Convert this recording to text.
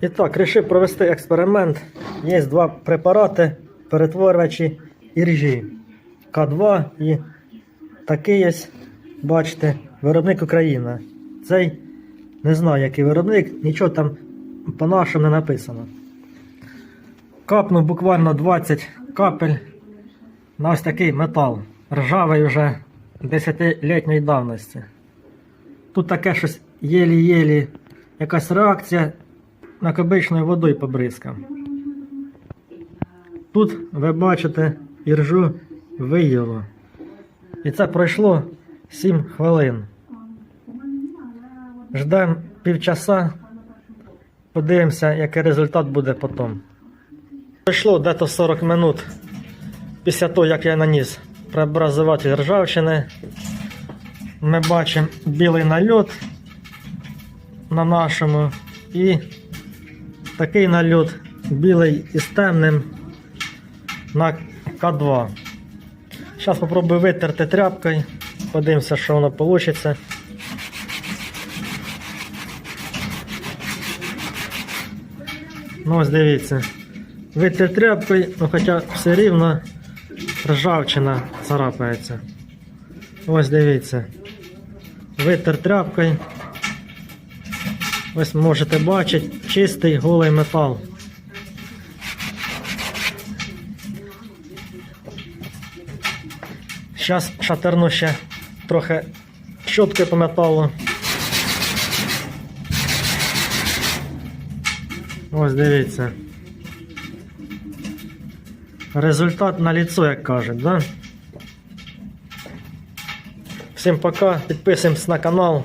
І так, вирішив провести експеримент. Є два препарати, перетворювачі іржі. К2 і такий є, бачите, виробник Україна. Цей не знаю, який виробник, нічого там по-нашому не написано. Капнув буквально 20 капель на ось такий метал. Ржавий вже 10-літньої давності. Тут таке щось єлі-єлі, якась реакція на обичною водою побризкав. Тут ви бачите іржу виїло. І це пройшло 7 хвилин. Ждемо півчаса, подивимося, який результат буде потім. Пройшло десь 40 минут після того, як я наніс преобразователь ржавчини. Ми бачимо білий нальот на нашому і такий нальот білий із темним на К2. Зараз спробую витерти тряпкою, подивимося, що воно вийде. Ну ось дивіться. Витер тряпкою, ну хоча все рівно ржавчина царапається. Ось дивіться. Витер тряпкою. Ось можете бачити чистий голий метал. Зараз шатерну ще трохи щотки по металу. Ось дивіться. Результат на ліцо, як кажуть, да? Всім пока, підписуємось на канал.